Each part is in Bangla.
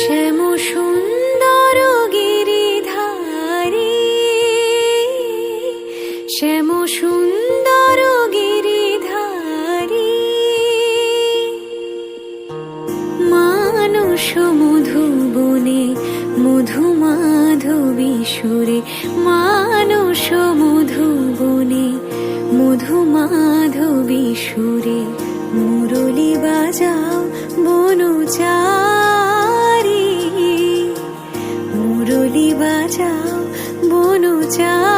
শ্যাম সুরে মানুষ মধুবনে মধু মাধবী সুরে মুরলি বাজাও বনচারি মুরলি বাজাও বনচারি।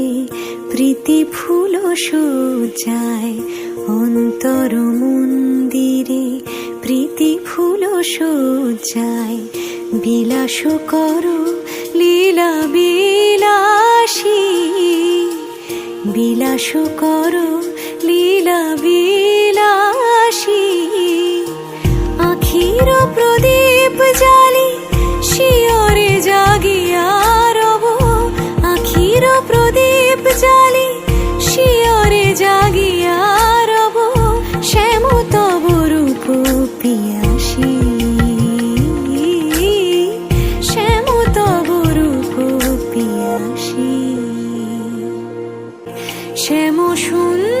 প্রীতি ফুল সজ্জায় অন্তর মন্দিরে, প্রীতি ফুল সজ্জায় বিলাস করো লীলা বিলাসী, বিলাস করো লীলা বিলাসী। আখির প্রদীপ শ্যাম সুন্দর